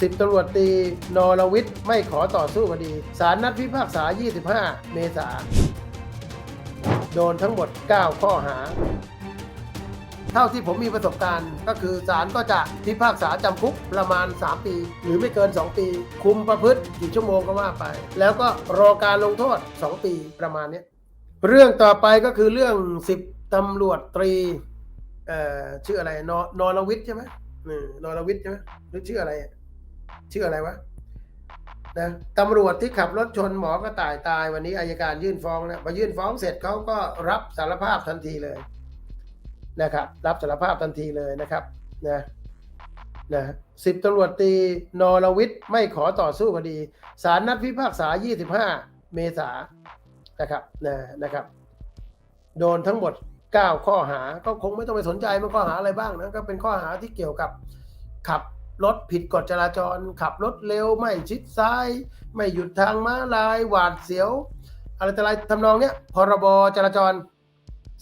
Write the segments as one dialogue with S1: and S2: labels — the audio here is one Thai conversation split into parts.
S1: สิบตำรวจตรีนรวิทย์ไม่ขอต่อสู้คดีศาลนัดพิพากษา 25 เมษาโดนทั้งหมด 9 ข้อหา เท่าที่ผมมีประสบการณ์ก็คือศาลก็จะพิพากษาจำคุกประมาณ 3 ปี หรือไม่เกิน 2 ปี คุมประพฤติกี่ชั่วโมงก็ว่าไป แล้วก็รอการลงโทษ 2 ปีประมาณนี้เรื่องต่อไปก็คือเรื่อง 10ตำรวจตรีเอ่อชื่ออะไรนนรวิทย์ใช่ไหมอืมนรวิทย์ใช่ไหมหรือชื่ออะไรอะ ชื่ออะไรวะนะตำรวจที่ขับรถชนหมอกระต่ายตายวันนี้อายการยื่นฟ้องนะพอยื่นฟ้องเสร็จเขาก็รับสารภาพทันทีเลยนะครับ รับสารภาพทันทีเลยนะครับนะนะสิบตำรวจตีนรวิทย์ไม่ขอต่อสู้คดีศาลนัดพิพากษา 25 เมษานนะครับนะนะครับ โดนทั้งหมด 9 ข้อหาก็คงไม่ต้องไปสนใจมันข้อหาอะไรบ้างนะก็เป็นข้อหาที่เกี่ยวกับขับ รถผิดกฎจราจร ขับรถเร็วไม่ชิดซ้าย ไม่หยุดทางม้าลาย หวาดเสียว อะไรต่ออะไรทำนองเนี้ยพรบจราจร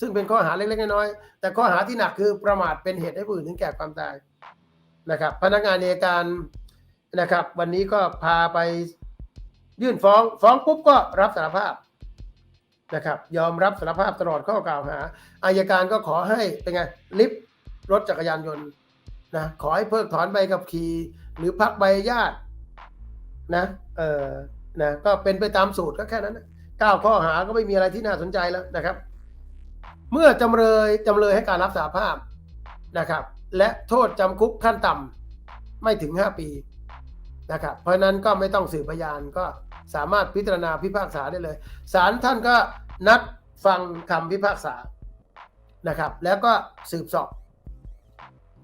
S1: ซึ่งเป็นข้อหาเล็กๆน้อยๆแต่ข้อหาที่หนักคือประมาทเป็นเหตุให้ผู้อื่นถึงแก่ความตายนะครับ พนักงานในการนะครับ วันนี้ก็พาไปยื่นฟ้องฟ้องปุ๊บก็รับสารภาพนะครับ ยอมรับสารภาพตลอดข้อกล่าวหาอายการก็ขอให้เป็นไงลิฟต์รถจักรยานยนต์ นะขอให้เพิกถอนใบขับขี่หรือพักใบญาตินะเออนะก็เป็นไปตามสูตรก็แค่นั้นนะเก้าข้อหาก็ไม่มีอะไรที่น่าสนใจแล้วนะครับ เมื่อจำเลยจำเลยให้การรับสารภาพนะครับ และโทษจำคุกขั้นต่ำไม่ถึง5ปีนะครับ เพราะนั้นก็ไม่ต้องสืบพยานก็สามารถพิจารณาพิพากษาได้เลยศาลท่านก็นัดฟังคำพิพากษานะครับ แล้วก็สืบสอบ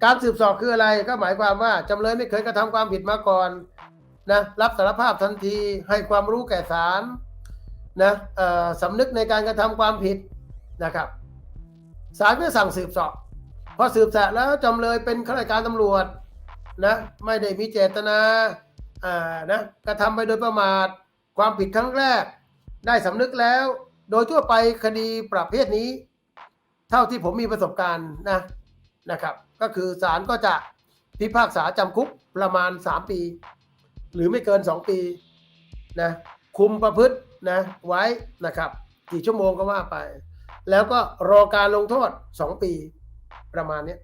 S1: การสืบสอบคืออะไรก็หมายความว่าจำเลยไม่เคยกระทำความผิดมาก่อนนะรับสารภาพทันทีให้ความรู้แก่ศาลนะสำนึกในการกระทำความผิดนะครับศาลก็สั่งสืบสอบพอสืบสอบแล้วจำเลยเป็นข้าราชการตำรวจนะไม่ได้มีเจตนาอ่านะกระทำไปโดยประมาทความผิดครั้งแรก ได้สำนึกแล้ว โดยทั่วไปคดีประเภทนี้ เท่าที่ผมมีประสบการณ์นะ นะครับ ก็คือศาลก็จะพิพากษาจำคุกประมาณ 3 ปี หรือไม่เกิน 2 ปีนะคุมประพฤตินะไว้นะครับกี่ชั่วโมงก็ว่าไป แล้วก็รอการลงโทษ 2 ปีประมาณนี้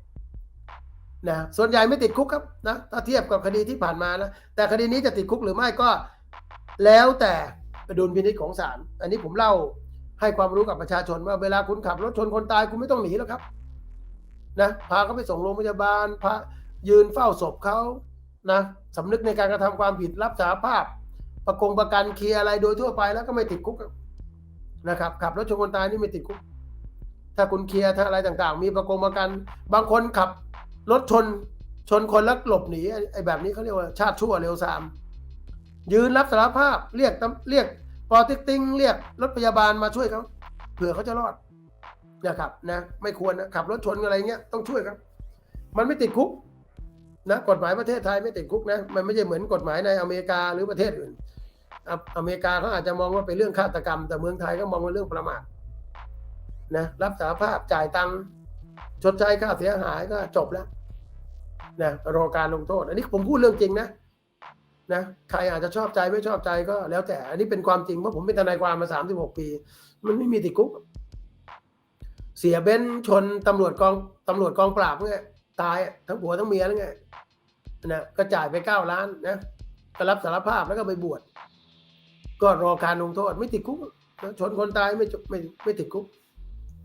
S1: นะส่วนใหญ่ไม่ติดคุกครับนะถ้าเทียบกับคดีที่ผ่านมานะแต่คดีนี้จะติดคุกหรือไม่ก็แล้วแต่ดุลพินิจของศาลอันนี้ผมเล่าให้ความรู้กับประชาชนว่าเวลาคุณขับรถชนคนตายคุณไม่ต้องหนีแล้วครับ นะพาเขาไปส่งโรงพยาบาลพายืนเฝ้าศพเขานะสำนึกในการกระทำความผิดรับสารภาพ ประกงประกันเคลียอะไรโดยทั่วไปแล้วก็ไม่ติดคุกนะครับขับรถชนคนตายนี่ไม่ติดคุก ถ้าคุณเคลียร์ถ้าอะไรต่างๆ มีประกงประกัน บางคนขับรถชนชนคนแล้วหลบหนีไอ้แบบนี้เขาเรียกว่าชาติชั่วเร็วซามยืนรับสารภาพเรียกเรียกปอติ๊กติงเรียกรถพยาบาลมาช่วยเขาเผื่อเขาจะรอด นะครับนะไม่ควรนะขับรถชนอะไรเงี้ยต้องช่วยครับ มันไม่ติดคุกนะกฎหมายประเทศไทยไม่ติดคุกนะมันไม่ใช่เหมือนกฎหมายในอเมริกาหรือประเทศอื่นอะอเมริกาเขาอาจจะมองว่าเป็นเรื่องฆาตกรรม แต่เมืองไทยก็มองว่าเรื่องประมาทนะรับสารภาพจ่ายตังค์ชดใช้ค่าเสียหายก็จบแล้วนะรอการลงโทษ อันนี้ผมพูดเรื่องจริงนะนะใครอาจจะชอบใจไม่ชอบใจก็แล้วแต่อันนี้เป็นความจริงเพราะผมเป็นทนายความมาสามสิบหกปี มันไม่มีติดคุก เสียเบ้นชนตำรวจกองตำรวจกองปราบเนี่ยตายอะทั้งผัวทั้งเมียแล้วไงนะก็จ่ายไปเก้าล้านนะก็รับสารภาพแล้วก็ไปบวชก็รอการลงโทษไม่ติดคุกชนคนตายไม่จบไม่ไม่ติดคุก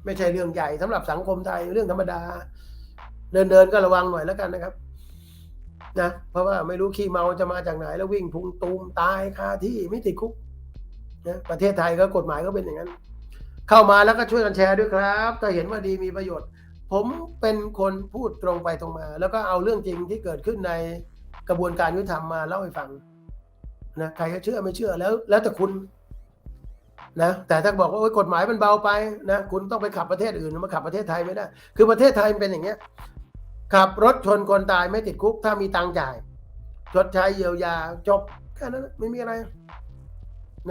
S1: ไม่ใช่เรื่องใหญ่สำหรับสังคมไทยเรื่องธรรมดา เดินเดินก็ระวังหน่อยแล้วกันนะครับ นะเพราะว่าไม่รู้ขี้เมาจะมาจากไหนแล้ววิ่งพุงตูมตายคาที่ไม่ติดคุกนะประเทศไทยก็กฎหมายก็เป็นอย่างนั้น เข้ามาแล้วก็ช่วยกันแชร์ด้วยครับถ้าเห็นว่าดีมีประโยชน์ ผมเป็นคนพูดตรงไปตรงมา แล้วก็เอาเรื่องจริงที่เกิดขึ้นในกระบวนการยุติธรรมมาเล่าให้ฟังนะใครก็เชื่อไม่เชื่อแล้ว แล้วแต่คุณนะแต่ถ้าบอกว่าโอ๊ยกฎหมายมันเบาไปนะคุณต้องไปขับประเทศอื่นมาขับประเทศไทยไม่ได้ คือประเทศไทยมันเป็นอย่างเงี้ยขับรถชนคนตายไม่ติดคุก ถ้ามีตังค์จ่ายชดใช้เยียวยาจบแค่นั้นไม่มีอะไร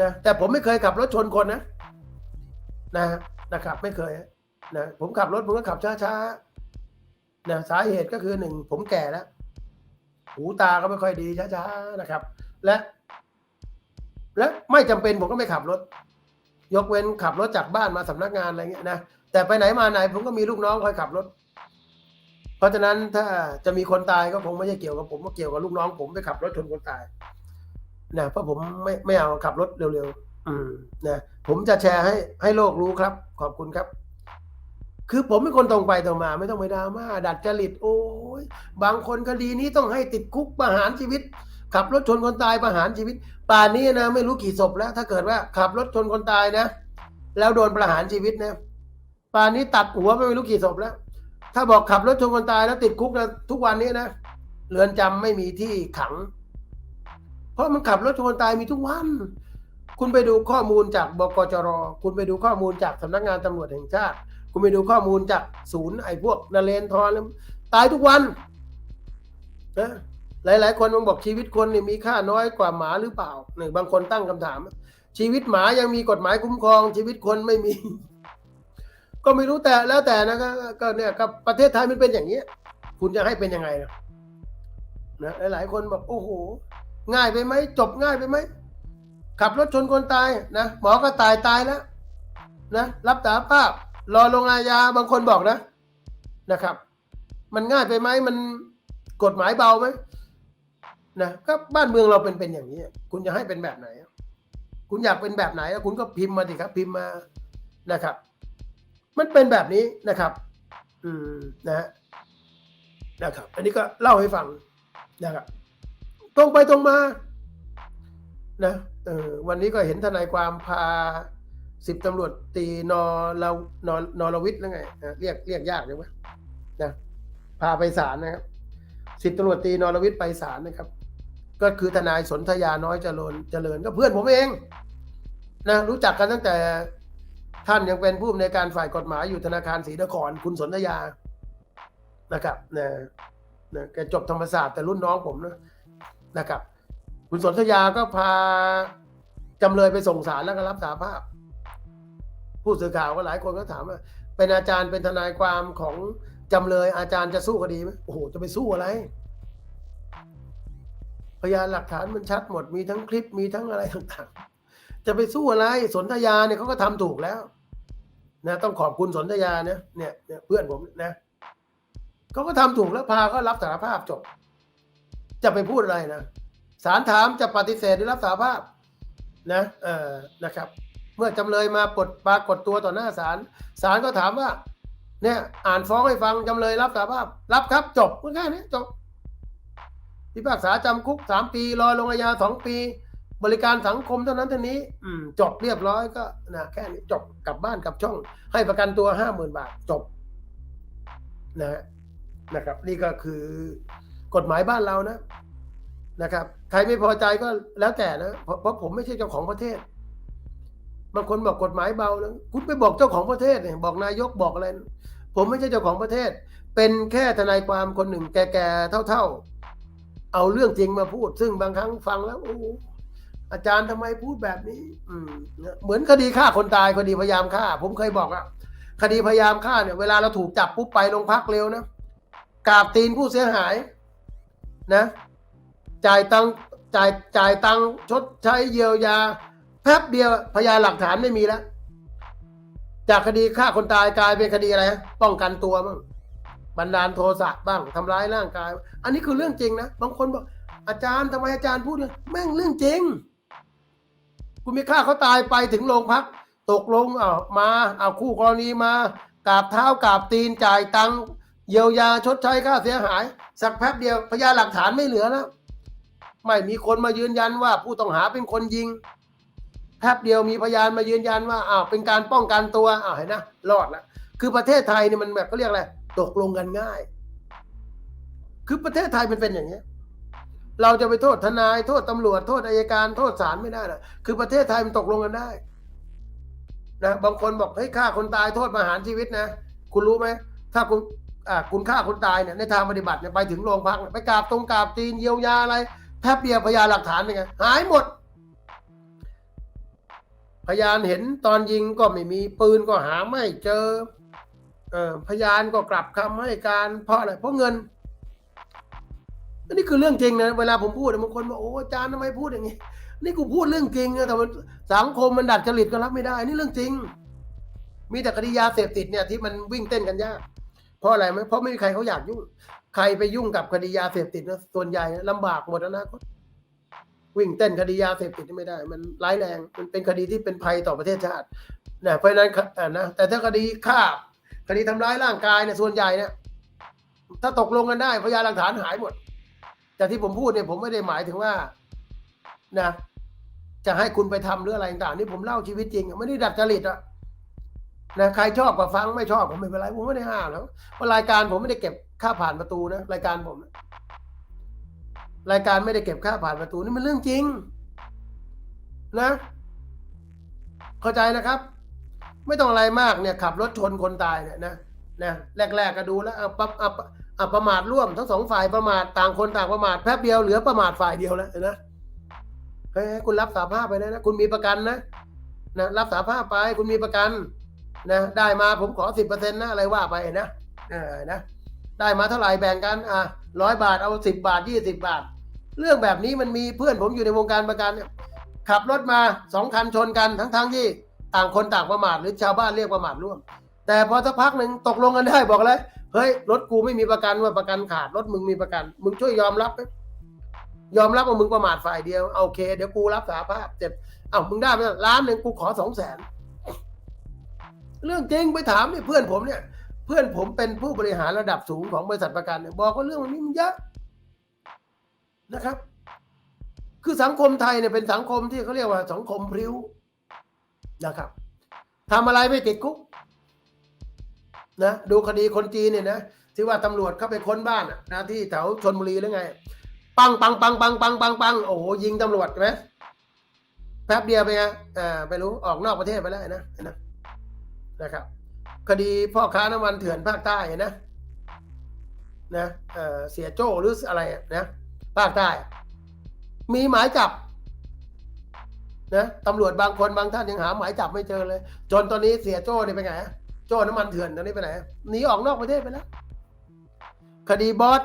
S1: นะแต่ผมไม่เคยขับรถชนคนนะ นะนะครับไม่เคยนะผมขับรถผมก็ขับช้าๆนะสาเหตุก็คือหนึ่งผมแก่แล้ว หูตาก็ไม่ค่อยดีช้าๆนะครับ และ และไม่จำเป็นผมก็ไม่ขับรถ ยกเว้นขับรถจากบ้านมาสำนักงานอะไรเงี้ยนะแต่ไปไหนมาไหน ผมก็มีลูกน้องคอยขับรถ เพราะฉะนั้นถ้าจะมีคนตายก็คงไม่ใช่เกี่ยวกับผมก็เกี่ยวกับลูกน้อง ผมไปขับรถชนคนตายนะเพราะผมไม่ไม่เอาขับรถเร็วๆ อืมนะผมจะแชร์ให้ให้โลกรู้ครับ ขอบคุณครับ คือผมเป็นคนตรงไปตรงมา ไม่ต้องไปดราม่าดัดจริตโอ้ยบางคนคดีนี้ต้องให้ติดคุกประหารชีวิต ขับรถชนคนตายประหารชีวิต ป่านนี้นะไม่รู้กี่ศพแล้ว ถ้าเกิดว่าขับรถชนคนตายนะ แล้วโดนประหารชีวิตนะป่านนี้ตัดหัวไม่รู้กี่ศพแล้ว ถ้าบอกขับรถชนคนตายแล้วติดคุกแล้วทุกวันนี้นะเรือนจำไม่มีที่ขัง เพราะมันขับรถชนคนตายมีทุกวัน คุณไปดูข้อมูลจากบกจร คุณไปดูข้อมูลจากสำนักงานตำรวจแห่งชาติ คุณไปดูข้อมูลจากศูนย์ไอ้พวกนเรนทรตายทุกวันนะหลาย ๆ คนมันบอกชีวิตคนนี่มีค่าน้อยกว่าหมาหรือเปล่าหนึ่งบางคนตั้งคำถาม ชีวิตหมายังมีกฎหมายคุ้มครอง ชีวิตคนไม่มี ก็ไม่รู้แต่แล้วแต่นะก็เนี่ยกับประเทศไทยมันเป็นอย่างนี้ คุณจะให้เป็นยังไงนะนะหลาย ๆ คนบอกโอ้โห ง่ายไปไหมจบง่ายไปไหม ขับรถชนคนตายนะหมอก็ตายตายแล้วนะรับสารภาพรอลงอาญาบางคนบอกนะนะครับ มันง่ายไปไหมมันกฎหมายเบาไหมนะก็บ้านเมืองเราเป็นเป็นอย่างนี้ คุณจะให้เป็นแบบไหน คุณอยากเป็นแบบไหนคุณก็พิมพ์มาดิครับ พิมพ์มานะครับ มันเป็นแบบนี้นะครับ อืมนะฮะนะครับ อันนี้ก็เล่าให้ฟังนะครับ ตรงไปตรงมา นะ เออวันนี้ก็เห็นทนายความพาสิบตำรวจตีนอเรานอนอรวิทย์แล้วไงนะเรียกเรียกยากเลยวะนะพาไปศาลนะครับสิบตำรวจตีนอรวิทย์ไปศาลนะครับ ก็คือทนายสนธยาน้อยเจริญเจริญก็เพื่อนผมเองนะรู้จักกันตั้งแต่ท่านยังเป็นผู้อำนวยการฝ่ายกฎหมายอยู่ธนาคารศรีนครคุณสนธยานะครับนะนะแกจบธรรมศาสตร์แต่รุ่นน้องผมนะนะครับ คุณสนธยาก็พาจำเลยไปส่งศาลแล้วก็รับสารภาพ ผู้สื่อข่าวก็หลายคนก็ถามว่า เป็นอาจารย์เป็นทนายความของจำเลยอาจารย์จะสู้คดีไหมโอ้โห จะไปสู้อะไร พยานหลักฐานมันชัดหมดมีทั้งคลิปมีทั้งอะไรต่างๆ จะไปสู้อะไรสนธยาเนี่ยเขาก็ทำถูกแล้ว นะต้องขอบคุณสนธยาเนี่ยเนี่ยเพื่อนผมนะเขาก็ทำถูกแล้วพาก็รับสารภาพจบ จะไปพูดอะไรนะ ศาลถามจะปฏิเสธหรือรับสารภาพนะเออนะครับ เมื่อจำเลยมาปรดปรากฏตัวต่อหน้าศาลศาลก็ถามว่า เนี่ย อ่านฟ้องให้ฟังจำเลยรับสารภาพ รับครับจบแค่นี้จบพิพากษาจำคุกสามปี รอลงอาญาสองปี บริการสังคมเท่านั้นเท่านี้ อืมจบเรียบร้อยก็นะแค่นี้จบกลับบ้านกลับช่อง ให้ประกันตัวห้าหมื่นบาทจบ นะนะครับ นี่ก็คือกฎหมายบ้านเรานะ นะครับ ใครไม่พอใจก็แล้วแต่นะเพราะเพราะผมไม่ใช่เจ้าของประเทศบางคนบอกกฎหมายเบานะคุณไปบอกเจ้าของประเทศเนี่ยบอกนายกบอกอะไรผมไม่ใช่เจ้าของประเทศ เป็นแค่ทนายความคนหนึ่ง แก่ๆเท่าๆ เอาเรื่องจริงมาพูด ซึ่งบางครั้งฟังแล้วโอ้อาจารย์ทำไมพูดแบบนี้ อืมเนี่ยเหมือนคดีฆ่าคนตายคดีพยายามฆ่า ผมเคยบอกอะคดีพยายามฆ่าเนี่ย เวลาเราถูกจับปุ๊บไปโรงพักเร็วนะกราบตีนผู้เสียหาย นะ จ่ายตังจ่ายจ่ายตังชดใช้เยียวยา แป๊บเดียวพยานหลักฐานไม่มีแล้ว จากคดีฆ่าคนตายกลายเป็นคดีอะไรป้องกันตัวบ้างบันดาลโทสะบ้างทำร้ายร่างกาย อันนี้คือเรื่องจริงนะบางคนบอก อาจารย์ทำไมอาจารย์พูดเนี่ยแม่งเรื่องจริง คุณมีฆ่าเขาตายไปถึงโรงพัก ตกลงเอามาเอาคู่กรณีมากราบเท้ากราบตีนจ่ายตังเยียวยาชดใช้ค่าเสียหาย สักแป๊บเดียวพยานหลักฐานไม่เหลือแล้ว ไม่มีคนมายืนยันว่าผู้ต้องหาเป็นคนยิงแป๊บเดียวมีพยานมายืนยันว่าอ้าวเป็นการป้องกันตัวอ้าวเห็นนะรอดล้วคือประเทศไทยเนี่ยมันแบบเขาเรียกอะไรตกลงกันง่าย คือประเทศไทยมันเป็นอย่างนี้ย เราจะไปโทษทนายโทษตำรวจโทษอายการโทษศาลไม่ได้นะคือประเทศไทยมันตกลงกันได้นะบางคนบอกเฮ้ยฆ่าคนตายโทษประหารชีวิตนะคุณรู้ไหมถ้าคุณอ่าคุณฆ่าคนตายเนี่ยในทางปฏิบัติเนี่ยไปถึงโรงพักไปกราบตรงกราบตีนเยียวยาอะไร แทบเดียวพยานหลักฐานเป็นไงหายหมด พยานเห็นตอนยิงก็ไม่มีปืนก็หาไม่เจอเออพยานก็กลับคำให้การเพราะอะไรเพราะเงินอันนี้คือเรื่องจริงนะเวลาผมพูดบางคนบอกโอ้อาจารย์ทำไมพูดอย่างนี้ นี่กูพูดเรื่องจริงนะแต่มันสังคมมันดัดจริตก็รับไม่ได้ นี่เรื่องจริง มีแต่คดียาเสพติดเนี่ยที่มันวิ่งเต้นกันยากเพราะอะไรไหมเพราะไม่มีใครเขาอยากยุ่ง ใครไปยุ่งกับคดียาเสพติดนะส่วนใหญ่ลำบากหมดอนาคตวิ่งเต้นคดียาเสพติดนี่ไม่ได้ มันร้ายแรงมันเป็นคดีที่เป็นภัยต่อประเทศชาตินะเพราะฉะนั้นอ่านะแต่ถ้าคดีฆ่าคดีทำร้ายร่างกายเนี่ยส่วนใหญ่เนี่ยถ้าตกลงกันได้พยานหลักฐานหายหมด แต่ที่ผมพูดเนี่ยผมไม่ได้หมายถึงว่านะ จะให้คุณไปทำหรืออะไรต่างๆนี่ผมเล่าชีวิตจริงอะไม่ได้ดัดจริตอะนะใครชอบก็ฟังไม่ชอบก็ไม่เป็นไรผมไม่ได้ห้ามแล้วเพราะรายการผมไม่ได้เก็บ ค่าผ่านประตูนะรายการผม รายการไม่ได้เก็บค่าผ่านประตูนี่มันเรื่องจริง นะ เข้าใจนะครับ ไม่ต้องอะไรมากเนี่ย ขับรถชนคนตายเนี่ยนะนะแรกๆก็ดูแล้วเอาปั๊บอาเอาประมาทร่วมทั้งสองฝ่ายประมาทต่างคนต่างประมาทแป๊บเดียวเหลือประมาทฝ่ายเดียวแล้วนนะเฮ้ยคุณรับสาภาพไปเลยนะคุณมีประกันนะนะรับสาภาพไปคุณมีประกัน นะ ได้มาผมขอสิบเปอร์เซ็นต์นะอะไรว่าไปนะเออนะ ได้มาเท่าไหร่แบ่งกันอะร้อยบาทเอาสิบบาทยี่สิบาท เรื่องแบบนี้มันมีเพื่อนผมอยู่ในวงการประกันเนี่ยขับรถมาสองคันชนกันทั้งๆทที่ต่างคนต่างประมาทหรือชาวบ้านเรียกประมาทร่วม แต่พอสักพักหนึ่งตกลงกันได้บอกเลยเฮ้ยรถกูไม่มีประกันว่าประกันขาดรถมึงมีประกัน มึงช่วยยอมรับ ยอมรับว่ามึงประมาทฝ่ายเดียวโอเค เดี๋ยวกูรับสาภาพเจ็บเอ้ามึงได้ไหมล้านหนึ่งกูขอสองแสนเรื่องจริงไปถามเนี่ยเพื่อนผมเนี่ย พื่อนผมเป็นผู้บริหารระดับสูงของบริษัทประกันเนี่ยบอกว่าเรื่องมันนี้มันเยอะนะครับ คือสังคมไทยเนี่ยเป็นสังคมที่เขาเรียกว่าสังคมพริ้วนะครับทำอะไรไม่ติดคุกนะดูคดีคนจีนเนี่ยนะที่ว่าตำรวจเข้าไปค้นบ้านนะที่แถวชนบุรีหรือไง ปังปังปังปังปังปังปังโอ้โหยิงตำรวจไหมแป๊บเดียวไปไงอ่าไปรู้ออกนอกประเทศไปแล้วนะนะนะครับ คดีพ่อค้าน้ำมันเถื่อนภาคใต้นะนะเเสียโจ้หรืออะไรนะภาคใต้ มีหมายจับนะตำรวจบางคนบางท่านยังหาหมายจับไม่เจอเลย จนตอนนี้เสียโจ้เนี่ยไปไหนโจ้น้ำมันเถื่อนตอนนี้ไปไหนหนีออกนอกประเทศไปแล้วคดีบอส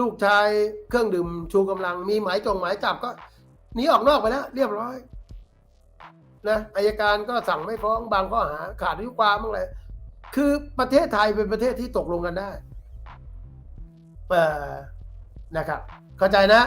S1: ลูกชายเครื่องดื่มชูกำลัง มีหมายจงหมายจับก็หนีออกนอกไปแล้วเรียบร้อย นะอายการก็สั่งไม่ฟ้องบางข้อหาขาดอายุความบ้างเลยคือประเทศไทยเป็นประเทศที่ตกลงกันได้เออนะครับ เข้าใจนะ